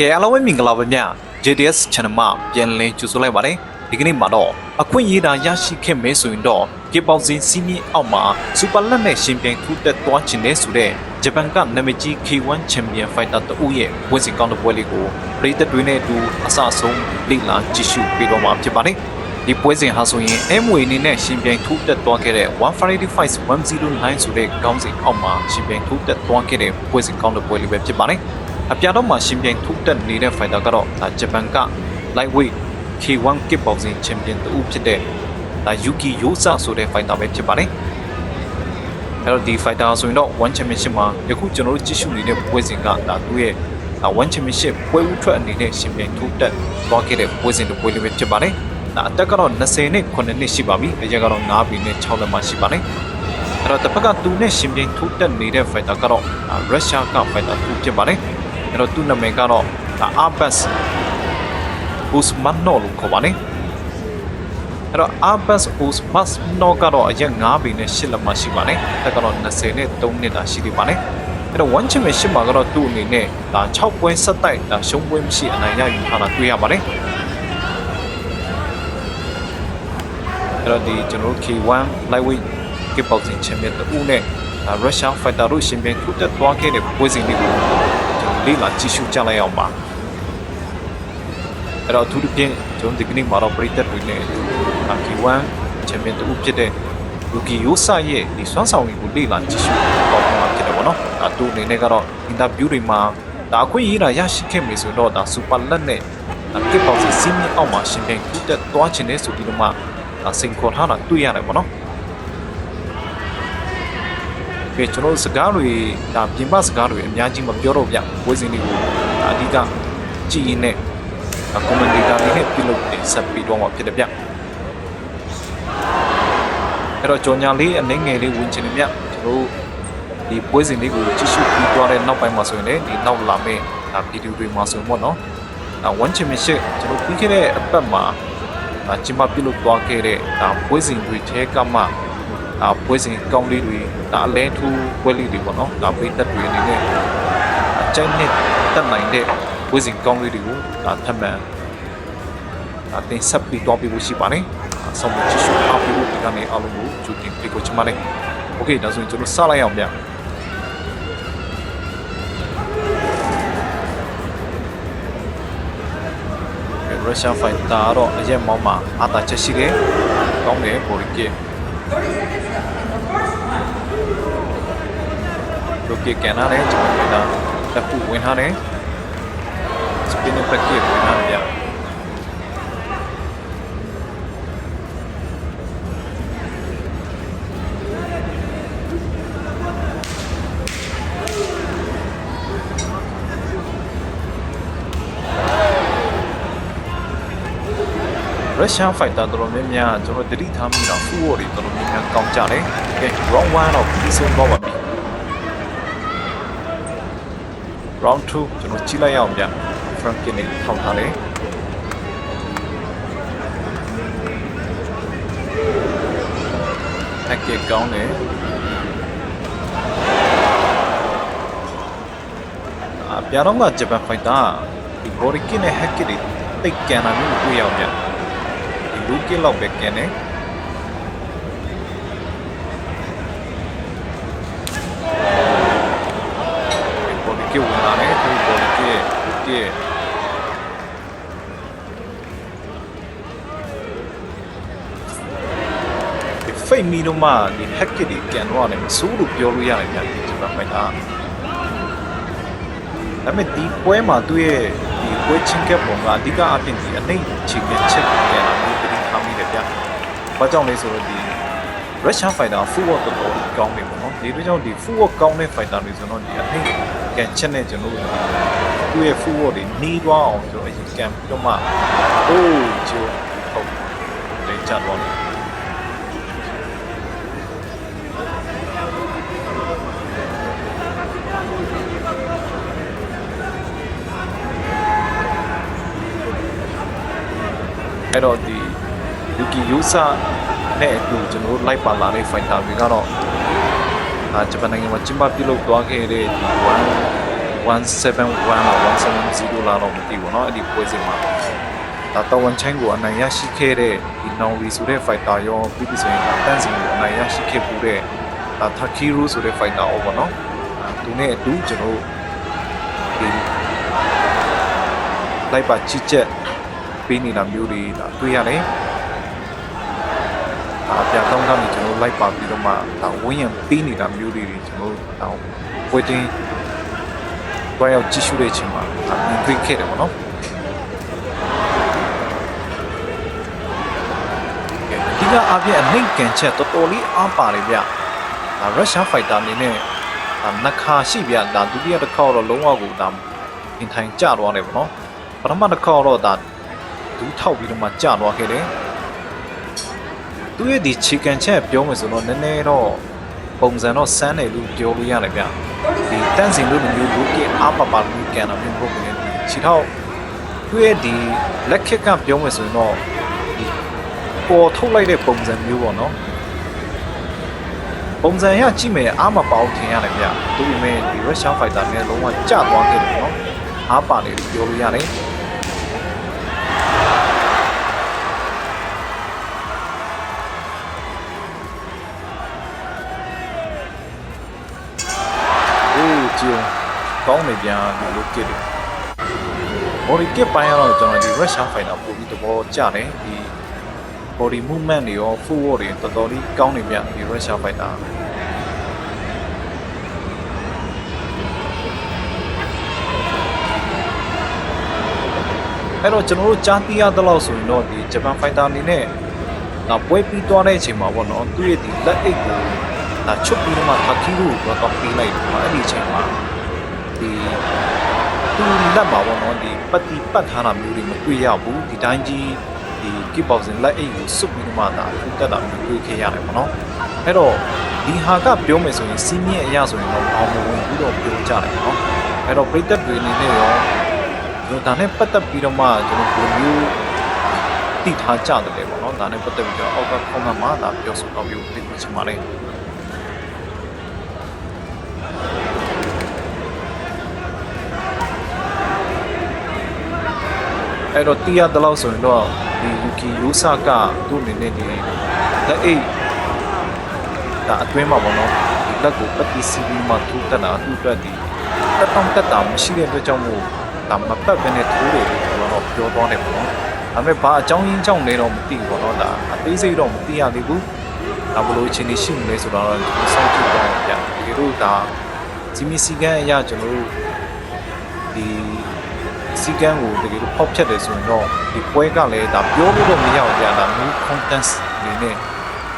ကဲအားလုံးပဲမင်္ဂလာပါဗျာ JDS Channel မှာပြန်လည်ကြိုဆိုလိုက်ပါတယ်ဒီကနေ့မှာတော့အခွင့်အရေးသာရရှိခဲ့မဲဆိုရင်တော့ကေပေါစင်စီမီအောက်မှာစူပါလက်နဲ့ရှင်ပြိုင်ထူးတက်သွားခြင်းနဲ့ဆိုတဲ့ဂျပန်ကနာမည်ကြီး K1 Champion Fighter တဦးရဲ့ဝင်းစင်ကောင်းတဲ့ပွဲလေးကိုပြည်သက်တွေနဲ့အတူအစအဆုံးလေ့လာကြည့်ရှုပေးတော့မှာဖြစ်ပါတယ်ဒီပွဲစဉ်ဟာဆိုရင် MWA အနေနဲ့ရှင်ပြိုင်ထူးတက်သွားခဲ့တဲ့145 109ဆိုတဲ့ခေါင်းစဉ်အောက်မှာရှင်ပြိုင်ထူးတက်သွားခဲ့တဲ့ပွဲစဉ်ကောင်းတဲ့ပွဲလေးပဲဖြစ်ပါတယ် အပြာတော့မှာရှင်ပြိုင်ထူးတက်နေတဲ့ fighter ကတော့ဒါဂျပန်က lightweight K1 kickboxing champion တူဖြစ်တဲ့ဒါ Yuki Yosa ဆိုတဲ့ fighter ပဲဖြစ်ပါတယ်အဲ့တော့ဒီ fighter ဆိုရင်တော့ one championship မှာယခုကျွန်တော်တို့ကြည့်ရှုနေတဲ့ပွဲစဉ်ကဒါသူ့ရဲ့ဒါ one championship ပွဲဦးထွက်အနေနဲ့ရှင်ပြိုင်ထူးတက်သွားခဲ့တဲ့ပွဲစဉ်တစ်ပွဲလေးပဲဖြစ်ပါတယ်ဒါအသက်ကတော့20နဲ့9နှစ်ရှိပါပြီအရက်ကတော့9ပြီနဲ့6လက်မှရှိပါတယ်အဲ့တော့တစ်ဖက်ကသူနဲ့ရှင်ပြိုင်ထူးတက်နေတဲ့ fighter ကတော့ရုရှားက fighter တူဖြစ်ပါတယ် အဲ့တော့သူ့နာမည်ကတော့ဒါ Abbas Usmanov လို့ခေါ်ပါတယ်အဲ့တော့ Abbas Usmanov ကတော့အရက်9ပြီနဲ့10လက်မှရှိပါတယ်တက်ကတော့20နဲ့3နှစ်တာရှိသေးပါတယ်အဲ့တော့ one championship မှာကတော့သူ့အနေနဲ့ဒါ6ပွဲဆက်တိုက်ဒါရှုံးပွဲမရှိအနိုင်ရယူထားတာတွေ့ရပါတယ်အဲ့တော့ဒီကျွန်တော်တို့ K1 lightweight kickboxing champion တူနဲ့ဒါ Russian fighter တို့ရှင်ပြိုင်ထူးတက်သွားခဲ့တဲ့ပွဲစဉ်လေးကိုကျွန်တော် လေ့လာကြည့်ရှုကြလိုက်အောင်ပါအဲ့တော့အထူးသဖြင့်ကျွန်တော်ဒီကနေ့မှာတော့ပရိသတ်တွေနဲ့ဒါ K1 champion တူဖြစ်တဲ့ Yuki Yosa ရဲ့ဒီစွမ်းဆောင်ရည်ကိုလေ့လာကြည့်ရှုတော့မှာဖြစ်တယ်ပေါ့နော်ဒါသူအနေနဲ့ကတော့ interview တွေမှာဒါအခွင့်အရေးတာရရှိခဲ့ပြီဆိုတော့ဒါ super လက်နဲ့ဒါ kickboxing စီးမြင့်အောက်မှာရှင်ပြိုင်ထူးတက်သွားခြင်းနဲ့ဆိုပြီးတော့မှဒါစိန်ခေါ်ထားတာတွေ့ရတယ်ပေါ့နော် ကဲကျွန်တော်တို့စကားတွေဒါပြင်ပစကားတွေအများကြီးမပြောတော့ဗျဝေးစင်းလေးကိုဒါအဓိကကြည်ရင်နဲ့ကွန်မန်ဒေတာတွေနဲ့ပြုလုပ်တင်ဆက်ပြီးတော့မှဖြစ်တယ်ဗျအဲ့တော့ကြော်ညာလေးအနေငယ်လေးဝင်ချင်တယ်ဗျကျွန်တော်တို့ဒီပွဲစဉ်လေးကိုကြည့်ရှုပြီးသွားတဲ့နောက်ပိုင်းမှာဆိုရင်လည်းဒီနောက်လာမယ့်ဒါဗီဒီယိုတွေမှာဆိုရင်ပေါ့နော်ဒါ one championship ကျွန်တော်ပြီးခဲ့တဲ့အပတ်မှာဒါကျင်းပပြုလုပ်သွားခဲ့တဲ့ဒါပွဲစဉ်တွေထဲကမှ ဒါပွဲစဉ်ကောင်းလေးတွေဒါအလဲထူးပွဲလေးတွေပေါ့နော်ဒါပိတ်သက်တွေအနေနဲ့အကျဉ်းနဲ့တက်နိုင်တဲ့ပွဲစဉ်ကောင်းလေးတွေကိုဒါထပ်မံဒါတင်ဆက်ပြီးတော့ပြဖို့ရှိပါတယ်အဆုံးမချစ်ရှုအားပေးဖို့ဒီကနေ့အားလုံးကိုကြိုတင်ပေးကိုချင်ပါတယ်โอเคဒါဆိုရင်ကျွန်တော်စလိုက်အောင်ဗျရုရှားဖိုင်တာတော့အရက်မောင်းမှာအာတာချက်ရှိတယ်။ကောင်းတယ်ပေါ်ရက လိုကကန်လာတယ်ကျွန်တော်တို့ကတစ်ခုဝင်ထားတယ်စပင်းပက်ကစ်ဝင်ထားတယ် ရုရှားဖိုက်တာတော်တော်များများကျွန်တော်တတိထားမိတော့ဖူဝေါ်တွေတော်တော်များများကောင်းကြတယ်။ကဲ round 1တော့ပြီးဆုံးသွားပါပြီ။ round 2ကျွန်တော်ကြည့်လိုက်ရအောင်ဗျ front ကင်းနေထောက်ထားတယ်။ packet ကောင်းတယ်အပြာတော့ကဂျပန်ဖိုက်တာဒီ body kit နဲ့ hack kit တွေတိတ်ကန်တာမျိုးတွေ့ရအောင်ဗျ ဒီ look kit လောက်ပဲကန်တယ်ပေါ်ဒီကဝင်လာတယ်သူပေါ်ဒီကကဒီဖိတ်မီတော့မှဒီ hack တွေကန်တော့တယ်မစိုးလို့ပြောလို့ရတယ်ဗျာဒီဂျပန်ဖိုက်တာဒါပေမဲ့ဒီပွဲမှာသူ့ရဲ့ဒီပွဲချင်းကက်ပုံကအဓိကအပြင်ဒီအနှိမ့်ချင်းကက်ချက်ကန်လာမျိုးတတိထား မိတယ်ဗျာဘာကြောင့်လဲဆိုတော့ဒီ Russian fighter full work တော်တော်ကောင်းနေပေါ့နော်ဒီလိုကြောင့်ဒီ full work ကောင်းတဲ့ fighter တွေဆိုတော့ဒီအနှိမ့်ကန်ချက်နဲ့ကျွန်တော်တို့သူ့ရဲ့ full work တွေနှီးသွားအောင်ကျွန်တော်အရင်ကန်ပြီးတော့မှဟိုးကျိုးဟုတ်လေချတော့တယ်အဲ့တော့ဒီ Yuki Yusa နဲ့အတူကျွန်တော်တို့လိုက်ပါလာတဲ့ fighter တွေကတော့အာဂျပန်နိုင်ငံမှာကျင်းပပြုလုပ်သွားခဲ့တဲ့ဒီ1 171လား170 လားတော့မသိဘူးเนาะအဲ့ဒီပွဲစဉ်မှာဒါတဝန်ချိုင်းကိုအနိုင်ရရှိခဲ့တဲ့ဒီနောင်လီဆိုတဲ့ fighter ရောပြီးပြီဆိုရင်တန်းစင်ကိုအနိုင်ရရှိခဲ့ပူတဲ့ဒါတာကီရူဆိုတဲ့ fighter ရောပေါ့เนาะသူနဲ့အတူကျွန်တော်ဒီလိုက်ပါချစ်ချက်ပေးနေတာမျိုးတွေဒါတွေ့ရတယ် ဒါအပြတောင်းကနေကျွန်တော်လိုက်ပါပြီးတော့မှဒါဝင်းရံပေးနေတာမျိုးတွေကျွန်တော်ဒါပွဲချင်းတွားရောက်ကြည့်ရှုတဲ့အချိန်မှာဒါမြင်တွေ့ခဲ့တယ်ပေါ့နော်ဒီကအပြည့်အနှိမ်ကန်ချက်တော်တော်လေးအားပါတယ်ဗျဒါရုရှားဖိုက်တာအနေနဲ့ဒါနှခါရှိဗျဒါဒုတိယတစ်ခေါက်တော့လုံးဝကိုဒါပြင်ထိုင်ကျသွားတယ်ပေါ့နော်ပထမတစ်ခေါက်တော့ဒါဒူးထောက်ပြီးတော့မှကျသွားခဲ့တယ် သူရဲ့ဒီချီကန်ချက်ပြောမယ်ဆိုတော့နည်းနည်းတော့ပုံစံတော့စမ်းတယ်လို့ပြောလို့ရတယ်ဗျဒီတန့်စင်လို့မျိုးလူကြီးအားပါပါလို့ကန်တာမျိုးပုံစံနဲ့ခြေထောက်သူရဲ့ဒီလက်ခက်ကပြောမယ်ဆိုရင်တော့ဒီပေါ်ထုတ်လိုက်တဲ့ပုံစံမျိုးပေါ့နော်ပုံစံရကြည့်မယ်အားမပေါထင်ရတယ်ဗျသူ့ပေမဲ့ဒီ Russian Fighter နဲ့လုံးဝကျသွားခဲ့တယ်နော်အားပါတယ်လို့ပြောလို့ရတယ်။ ကောင်းနေပြန်ဒီလိုကစ်တယ်။ body kit ပိုင်းကတော့ကျွန်တော်ဒီ Russian fighter ပို့ပြီးသဘောကျတယ်ဒီ body movement တွေရော footwork တွေတော်တော်လေးကောင်းနေပြန်ဒီ Russian fighter အဲ့တော့ကျွန်တော်တို့ကြားသိရသလောက်ဆိုရင်တော့ဒီဂျပန်ဖိုက်တာအနေနဲ့ဒါပွဲပြီးသွားတဲ့အချိန်မှာပေါ့နော်သူ့ရဲ့ဒီလက်အိတ်ကိုဒါချုပ်ပြီးတော့မှထာကီကိုတော့ပေးလိုက်တယ်မှာအဲ့ဒီအချိန်မှာ ဒီသူလက်မှာပေါ့နော်ဒီပတ်တီပတ်ထားတာမျိုးတွေမတွေ့ရဘူးဒီတိုင်းကြီးဒီ kick boxing လက်အိတ်ကိုစွတ်ပြီးတော့မှဒါထူတက်တာမျိုးတွေ့ခဲ့ရတယ်ပေါ့နော်အဲ့တော့ဒီဟာကပြောမယ်ဆိုရင်စီးမြင့်အရာဆိုရင်တော့ဘောင်မဝင်ပြီးတော့ပြောကြတယ်ပေါ့နော်အဲ့တော့ပြိသက်တွေအနေနဲ့ရောကျွန်တော်ဒါနဲ့ပတ်သက်ပြီးတော့မှကျွန်တော်ဘယ်လိုမျိုးတည်ထားကြတယ်လဲပေါ့နော်ဒါနဲ့ပတ်သက်ပြီးတော့အောက်က comment မှာဒါပြောဆိုတော့ပြီးသိချင်ပါတ အဲ့တော့တီးရတဲ့လောက်ဆိုရင်တော့ဒီ Yuki Yusa ကသူ့အနေနဲ့ဒီလက်အိတ်ဒါအတွင်းမှာပေါ့နော်ဒီလက်ကိုပတ်ပြီးစီးပြီးမှထူတက်တာသူ့အတွက်ဒီတက်တောင့်တက်တာမရှိတဲ့အတွက်ကြောင့်မို့ဒါမပတ်ပဲနဲ့ထိုးတယ်လို့ကျွန်တော်တော့ပြောသွားတယ်ပေါ့နော်။ဒါပေမဲ့ဘာအကြောင်းရင်းကြောင့်လဲတော့မသိဘူးပေါ့နော်။ဒါအသေးစိတ်တော့မသိရသေးဘူး။ဒါဘလို့အချိန်ရှိမလဲဆိုတော့ကျွန်တော်စောင့်ကြည့်တော့ပြန်။ဒီလိုဒါဂျီမီစီကန်အရာကျွန်တော်တို့ဒီ စီကန်ကိုတကယ်လို့ဖောက်ဖြတ်တယ်ဆိုရင်တော့ဒီပွဲကလည်းဒါပြောလို့တော့မရဘူးကြာဒါ new content အနေနဲ့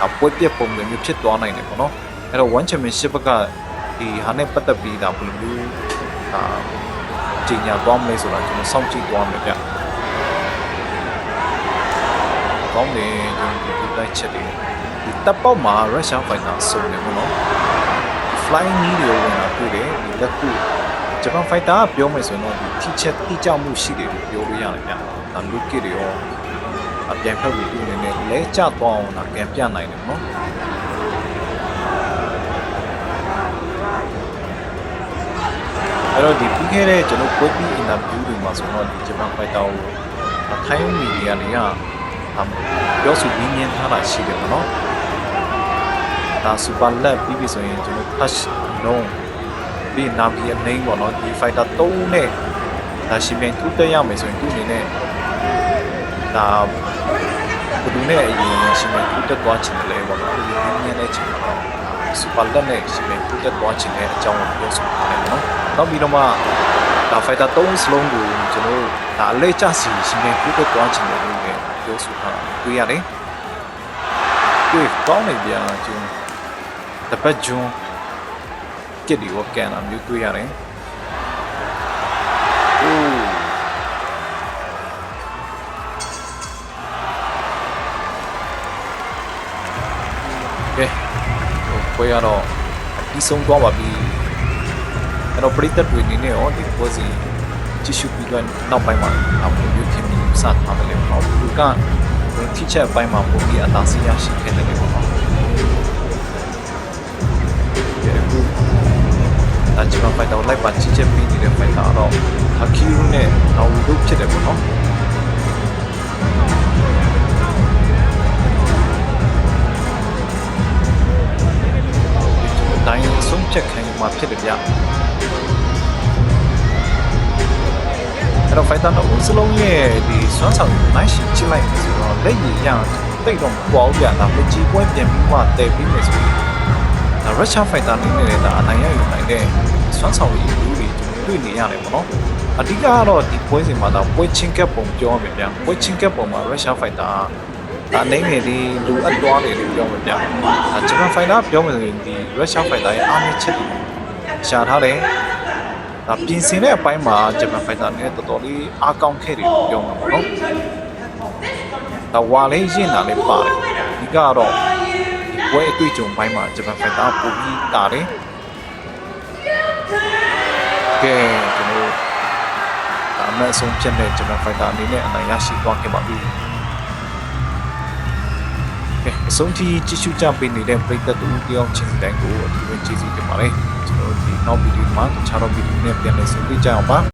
ဒါပွဲပြက်ပုံစံမျိုးဖြစ်သွားနိုင်တယ်ပေါ့နော်။အဲ့တော့ one championship ကဒီဟာနဲ့ပတ်သက်ပြီးဒါဘယ်လိုမျိုးဒါကြီးညာသွားမလဲဆိုတာကျွန်တော်စောင့်ကြည့်သွားမယ်ဗျ။ကောင်းတယ်ကျွန်တော်ဒီဒီလိုက်ချက်တွေဒီတပ်ပေါက်မှာ Russian fighter စုံတယ်ပေါ့နော်။ flying knee တွေဝင်လာတွေ့တယ်ဒီလက်ခု ဂျပန် fighter ကပြောမယ်ဆိုရင်တော့ဒီထိချက်တိကျမှုရှိတယ်လို့ပြောလို့ရတယ်ဗျ။ဒါလူကစ်တွေရောအပြန်ဖက်ပြီးသူ့အနေနဲ့လဲကျသွားအောင်ဒါပြန်ပြနိုင်တယ်နော်။အဲ့တော့ဒီပြီးခဲ့တဲ့ကျွန်တော်ပွဲပြီးအင်တာဗျူးတွေမှာဆိုတော့ဒီဂျပန်ဖိုက်တာကိုထိုင်းမီဒီယာတွေကပြောဆိုပြီးမြင်ထားတာရှိတယ်ပေါ့နော်ဒါစူပါလက်ပြီးပြီဆိုရင်ကျွန်တော် touch လုံး ပြီးနာဘီအနှိမ့်ပေါ့နော်ဒီဖိုက်တာ3နဲ့ဒါရှင်ပြန်ထူးတက်ရမယ်ဆိုရင်သူ့အနေနဲ့ဒါဘယ်သူနဲ့အရင်ရှင်ပြန်ထူးတက်သွားချင်တယ်လဲပေါ့နော်ဒီမြင်တဲ့ချိန်မှာတော့စူပါလက်နဲ့ရှင်ပြန်ထူးတက်သွားချင်တဲ့အကြောင်းကိုပြောဆိုထားတယ်ပေါ့နော်နောက်ပြီးတော့မှဒါ fighter 3 slot ကိုကျွန်တော်တို့ဒါအလဲကျစီရှင်ပြန်ပြတ်သွားချင်တယ်လို့လည်းပြောဆိုတာတွေ့ရတယ်။တွေ့ကောင်းနေပြန်ကျွန်တပတ်ကျွန်း ကစ်ဒီကိုကန်တာမျိုးတွေ့ရတယ်။အိုးကဲဟိုပွဲရတော့ပြီးဆုံးသွားပါပြီ။အဲ့တော့ပရိသတ်တွေအနေနဲ့ရောဒီပွဲစီကြည့်ရှုပြီးတော့နောက်ပိုင်းမှာအမှုမျိုးဖြစ်ပြီးစထားတယ်လေပေါ့လူကထိချက်အပိုင်းမှာပုံပြီးအသာစီးရရှိခဲ့တယ်လေ ဒီအခုဒါဂျပန်ဖိုက်တာကိုလိုက်ပါကြီးချက်ပေးနေတဲ့ဖိုက်တာတော့အကီရူနဲ့နော်ဝီတို့ဖြစ်တယ်ပေါ့နော်ဒီတိုင်းဆုံးဖြတ်ခံရမှာဖြစ်တယ်ဗျအဲ့တော့ fighter တော့စလုံးရဲ့ဒီစွမ်းဆောင်နိုင်ရှိချလိုက်ဆိုတော့လက်ရည်ရတိတ်တော့မပွားဘူးဗျဒါပကြီးပွဲပြန်ပြီးမှတည်ပြီးမယ်ဆိုရင် ဒါ Russia fighter အနေနဲ့လည်းဒါအနိုင်ရယူနိုင်တဲ့စွမ်းဆောင်ရည်လူတွေတွေ့နေရတယ်ပေါ့နော်အဓိကကတော့ဒီပွဲစဉ်မှာတော့ပွဲချင်းကပ်ပုံပြောရမယ်ဗျပွဲချင်းကပ်ပုံမှာ Russia fighter ဒါအနေငယ်လေးလူအပ်သွားတယ်လို့ပြောမှာဗျဒါဂျပန် fighter ပြောမယ်ဆိုရင်ဒီ Russia fighter ရဲ့အားနည်းချက်တွေရှာထားတယ်ဒါပြင်ဆင်တဲ့အပိုင်းမှာဂျပန် fighter နဲ့တော်တော်လေးအားကောင်းခဲ့တယ်လို့ပြောမှာပေါ့နော်ဒါဝါလေးရင့်တာလည်းပါတယ်ဒီကတော့ ဒီပွဲအတွေ့အကြုံပိုင်းမှာဂျပန် fighter ပိုပြီးတာတယ်ကဲကျွန်တော်ဒါအမှန်အဆုံးဖြစ်တဲ့ဂျပန် fighter အနေနဲ့အနိုင်ရရှိသွားခဲ့ပါပြီကဲအဆုံးထိကြည့်ရှုကြပေးနေတဲ့ပရိသတ်တို့တယောက်ချင်းတိုင်းကိုအထူးပဲကျေးဇူးတင်ပါတယ်ကျွန်တော်တို့ဒီနောက်ဗီဒီယိုမှာတခြားတော့ဗီဒီယိုနဲ့ပြန်လည်ဆုံတွေ့ကြအောင်ပါ